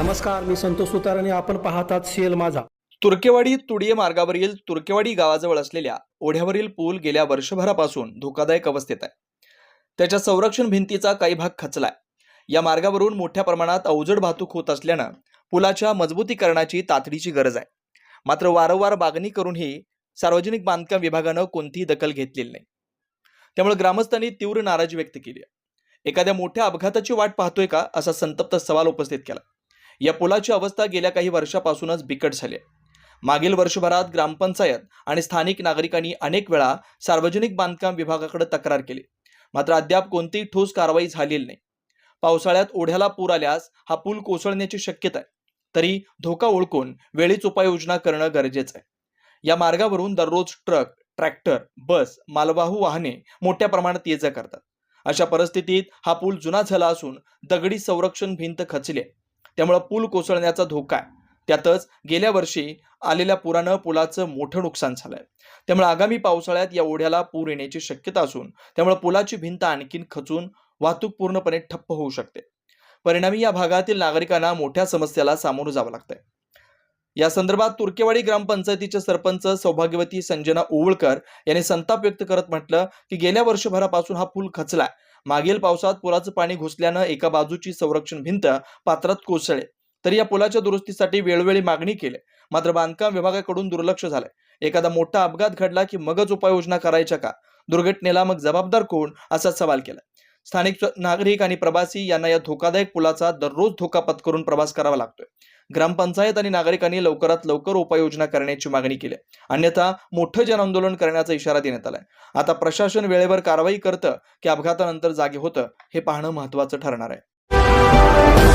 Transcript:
नमस्कार मी संतोष सुतार आणि आपण पाहतात सीएल माझा. तुर्केवाडी तुडिये मार्गावरील तुर्केवाडी गावाजवळ असलेल्या ओढ्यावरील पूल गेल्या वर्षभरापासून धोकादायक अवस्थेत आहे. त्याच्या संरक्षण भिंतीचा काही भाग खचलाय. या मार्गावरून मोठ्या प्रमाणात अवजड वाहतूक होत असल्यानं पुलाच्या मजबूतीकरणाची तातडीची गरज आहे. मात्र वारंवार मागणी करूनही सार्वजनिक बांधकाम विभागानं कोणतीही दखल घेतलेली नाही. त्यामुळे ग्रामस्थांनी तीव्र नाराजी व्यक्त केली आहे. एखाद्या मोठ्या अपघाताची वाट पाहतोय का असा संतप्त सवाल उपस्थित केला. या पुलाची अवस्था गेल्या काही वर्षापासूनच बिकट झाली आहे. मागील वर्षभरात ग्रामपंचायत आणि स्थानिक नागरिकांनी अनेक वेळा सार्वजनिक बांधकाम विभागाकडे तक्रार केली. मात्र अद्याप कोणतीही ठोस कारवाई झालेली नाही. पावसाळ्यात ओढ्याला पूर आल्यास हा पूल कोसळण्याची शक्यता आहे. तरी धोका ओळखून वेळीच उपाययोजना करणं गरजेचं आहे. या मार्गावरून दररोज ट्रक ट्रॅक्टर बस मालवाहू वाहने मोठ्या प्रमाणात ये जा करतात. अशा परिस्थितीत हा पूल जुना झाला असून दगडी संरक्षण भिंत खचली आहे. त्यामुळे पूल कोसळण्याचा धोका आहे. त्यातच गेल्या वर्षी आलेल्या पुरानं पुलाचं मोठं नुकसान झालंय. त्यामुळे आगामी पावसाळ्यात या ओढ्याला पूर येण्याची शक्यता असून त्यामुळे पुलाची भिंत आणखीन खचून वाहतूक पूर्णपणे ठप्प होऊ शकते. परिणामी या भागातील नागरिकांना मोठ्या समस्याला सामोरं जावं लागतंय. या संदर्भात तुर्केवाडी ग्रामपंचायतीचे सरपंच सौभाग्यवती संजना ओवळकर यांनी संताप व्यक्त करत म्हटलं की गेल्या वर्षभरापासून हा पूल खचलाय. मागील पावसात पुलाचं पाणी घुसल्यानं एका बाजूची संरक्षण भिंत पात्रात कोसळले. तरी या पुलाच्या दुरुस्तीसाठी वेळोवेळी मागणी केली. मात्र बांधकाम विभागाकडून दुर्लक्ष झालंय एखादा मोठा अपघात घडला की मगच उपाययोजना करायच्या का? दुर्घटनेला मग जबाबदार कोण? असा सवाल केला. स्थानिक नागरिक आणि प्रवासी यांना या धोकादायक पुलाचा दररोज धोका पत्करून प्रवास करावा लागतोय. ग्रामपंचायत आणि नागरिकांनी लवकरात लवकर उपाययोजना करण्याची मागणी केली अन्यथा मोठं जनआंदोलन करण्याचा इशारा देण्यात आलाय. आता प्रशासन वेळेवर कारवाई करतं की अपघातानंतर जागे होतं हे पाहणं महत्वाचं ठरणार आहे.